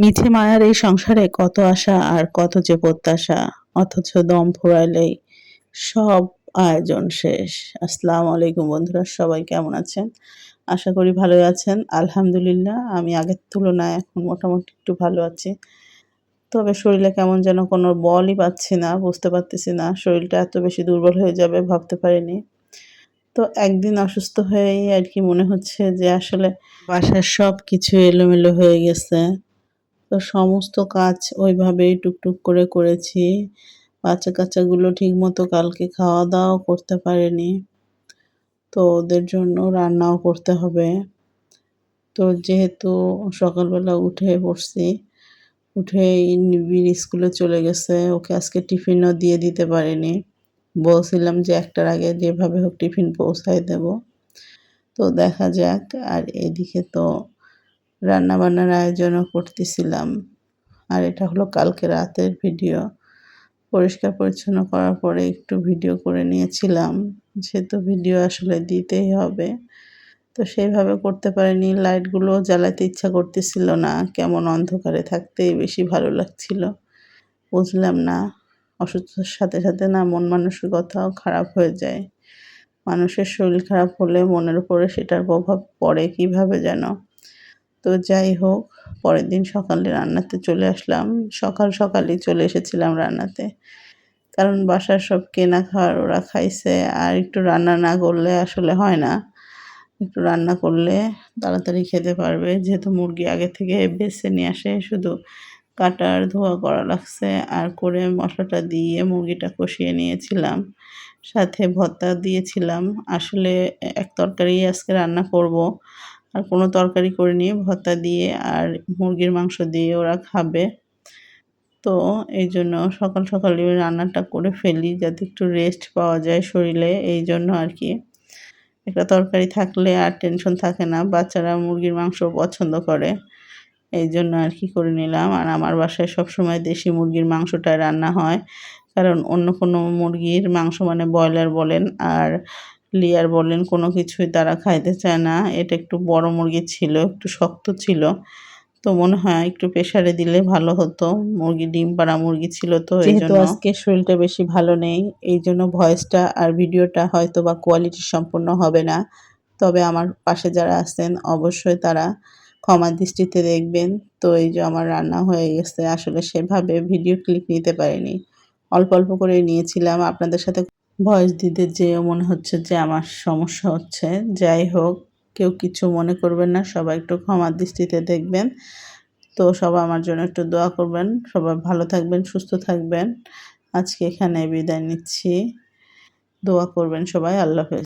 মিছে মায়ার এই সংসারে কত আশা আর কত যে প্রত্যাশা, অথচ দম ফুরাইলেই সব আয়োজন শেষ। আসসালামু আলাইকুম বন্ধুরা, সবাই কেমন আছেন? আশা করি ভালোই আছেন। আলহামদুলিল্লাহ, আমি আগের তুলনায় এখন মোটামুটি একটু ভালো আছি। তবে শরীরে কেমন যেন কোনো বলই পাচ্ছি না, বুঝতে পারতেছি না, শরীরটা এত বেশি দুর্বল হয়ে যাবে ভাবতে পারিনি। তো একদিন অসুস্থ হয়েই আর কি মনে হচ্ছে যে আসলে বাসার সব কিছু এলোমেলো হয়ে গেছে। তো সমস্ত কাজ ওইভাবেই টুকটুক করে করেছি। বাচ্চা কাচ্চাগুলো ঠিক মতো কালকে খাওয়া দাওয়াও করতে পারেনি। তো ওদের জন্য রান্নাও করতে হবে। তো যেহেতু সকালবেলা উঠে পড়ছি, উঠে নিবিড় স্কুলে চলে গেছে, ওকে আজকে টিফিনও দিয়ে দিতে পারিনি। বলছিলাম যে একটার আগে যেভাবে হোক টিফিন পৌঁছায় দেব। তো দেখা যাক, আর এদিকে তো রান্না বান্নার আয়োজনও করতেছিলাম। আর এটা হলো কালকে রাতের ভিডিও। পরিষ্কার পরিচ্ছন্ন করার পরে একটু ভিডিও করে নিয়েছিলাম। যেহেতু ভিডিও আসলে দিতেই হবে। তো সেইভাবে করতে পারিনি। লাইটগুলো জ্বালাতে ইচ্ছা করতেছিল না। কেমন অন্ধকারে থাকতেই বেশি ভালো লাগছিল। বুঝলাম না। অসুস্থতার সাথে সাথে না মন মানসিকতাও খারাপ হয়ে যায়। মানুষের শরীর খারাপ হলে মনের উপরে সেটার প্রভাব পড়ে কীভাবে যেন? তো যাই হোক, পরের দিন সকালে রান্নাতে চলে আসলাম। সকাল সকালেই চলে এসেছিলাম রান্নাতে। কারণ বাসার সব কেনা খাওয়ার ওরা খাইছে, আর একটু রান্না না করলে আসলে হয় না। একটু রান্না করলে তাড়াতাড়ি খেতে পারবে। যেহেতু মুরগি আগে থেকে বেছে নিয়ে আসে, শুধু কাটার ধোয়া করা লাগছে। আর করে মশলাটা দিয়ে মুরগিটা কষিয়ে নিয়েছিলাম। সাথে ভর্তা দিয়েছিলাম। আসলে এক তরকারি আজকে রান্না করব। আর কোনো তরকারি করে নিয়ে ভর্তা দিয়ে আর মুরগির মাংস দিয়ে ওরা খাবে। তো এই জন্য সকাল সকালে রান্নাটা করে ফেলি যাতে একটু রেস্ট পাওয়া যায় শরীরে। এই জন্য আর কি। একটা তরকারি থাকলে আর টেনশন থাকে না। বাচ্চারা মুরগির মাংস পছন্দ করে। এই জন্য আর কি করে নিলাম। আর আমার বাসায় সবসময় দেশি মুরগির মাংসটাই রান্না হয়। কারণ অন্য কোনো মুরগির মাংস মানে ব্রয়লার বলেন আর লিয়ার বলেন কোনো কিছুই তারা খাইতে চায় না। এটা একটু বড় মুরগি ছিল একটু শক্ত ছিল। তো মনে হয় একটু প্রেশারে দিলে ভালো হতো। মুরগি ডিম পাড়া মুরগি ছিল তো এই জন্য। আজকে শরীরটা বেশি ভালো নেই এই জন্য ভয়েসটা আর ভিডিওটা হয়তো বা কোয়ালিটি সম্পূর্ণ হবে না। তবে আমার পাশে যারা আছেন অবশ্যই তারা ক্ষমা দৃষ্টিতে দেখবেন। তো এই যে আমার রান্না হয়ে গেছে আসলে সেভাবে ভিডিও ক্লিপ নিতে পারিনি। অল্প অল্প করে নিয়েছিলাম আপনাদের সাথে ভয়েস দিতে যেও মনে হচ্ছে যে আমার সমস্যা হচ্ছে। যাই হোক, কেউ কিছু মনে করবেন না, সবাই একটু ক্ষমার দৃষ্টিতে দেখবেন। তো সবাই আমার জন্য একটু দোয়া করবেন। সবাই ভালো থাকবেন, সুস্থ থাকবেন। আজকে এখানে বিদায় নিচ্ছি। দোয়া করবেন সবাই। আল্লাহ হাফেজ।